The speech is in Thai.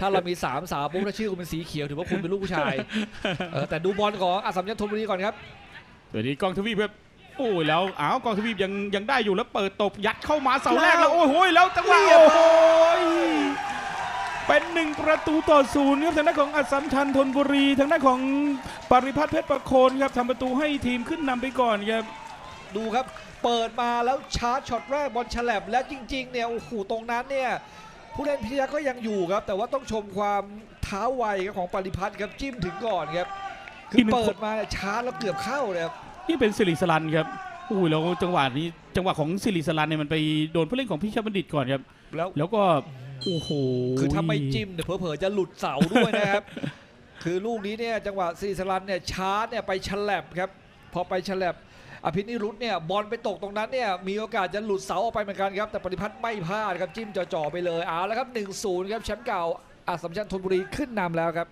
ถ้าเรามีสามสาวปุ๊บถ้าชื่อคุณเป็นสีเขียวถือว่าคุณเป็นลูกผู้ชายเออแต่ดูบอลของอัสสัมชัญธนบุรีก่อนครับเดี๋ยวนี้กองทวีปครับโอ้ยแล้วอ้าวกองทวีปยังยังได้อยู่แล้วเปิดตบยัดเข้ามาเสาแรกแล้วโอ้ยโหยแล้วจังหวะเรียบโอ้ยเป็นหนึ่งประตูต่อศูนย์ครับทางด้านของอัสสัมชัญธนบุรีทางด้านของปริพัฒน์เพชรประโคนครับทำประตูให้ทีมขึ้นนำไปก่อนครับดูครับ เปิดมาแล้วชาร์จช็อตแรกบอลฉลับและจริงๆเนี่ยโอ้โหตรงนั้นเนี่ย ผู้เล่นพิทยาก็ยังอยู่ครับ แต่ว่าต้องชมความเท้าไวครับของปริพัฒน์ครับจิ้มถึงก่อนครับคือีอกหนึ่งเปิดมาชาร์จแล้วเกือบเข้าเลยครับนี่เป็นสิริสลันครับอุ้ยแล้วจังหวะนี้จังหวะของสิริสลันเนี่ยมันไปโดนผู้เล่นของพิชาบัณฑิตก่อนครับ แล้วแล้วก็โอ้โหคือถ้าไม่จิ้มเนี่ยเผลอๆจะหลุดเสาด้วยนะครับ คือลูกนี้เนี่ยจังหวะซีสลันเนี่ยชาร์จเนี่ยไปฉลับครับ พอไปฉลับ อภินิรุธเนี่ยบอลไปตกตรงนั้นเนี่ยมีโอกาสจะหลุดเสาออกไปเหมือนกันครับ แต่ปฏิพัฒน์ไม่พลาดครับจิ้มจ่อๆไปเลยเอาแล้วครับ1-0ครับแชมป์เก่าอัสสัมชัญธนบุรีขึ้นนำแล้วครับ